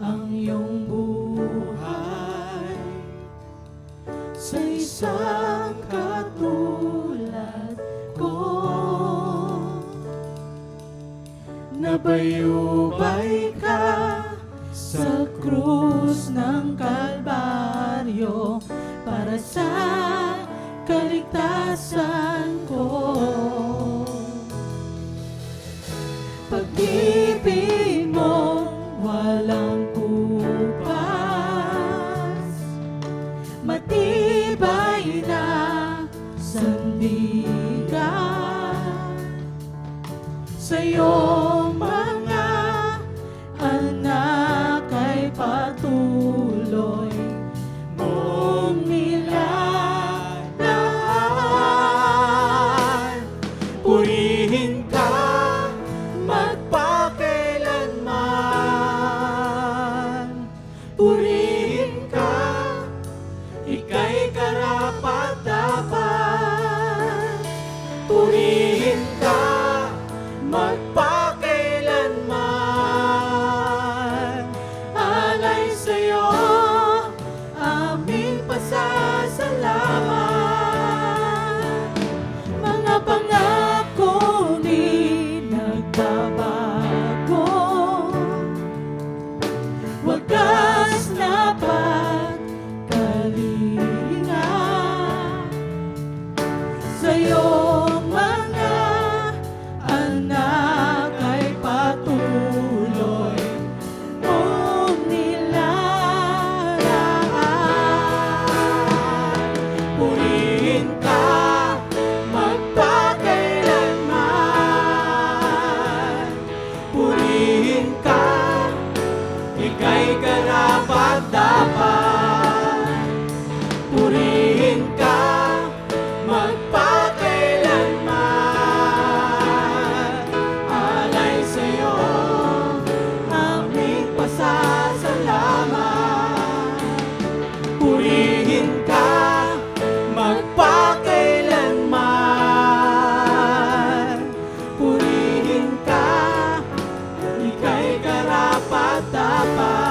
ang iyong buhay sa isang katulad ko. Nabayubay ka sa krus ng Kalbaryo para sa kaligtasan ko. Pag-ibig purihin ka, ika'y karapat dapat. Purihin ka, magpakailanman. Alay sa'yo, aming pasal. pá, tá, pá.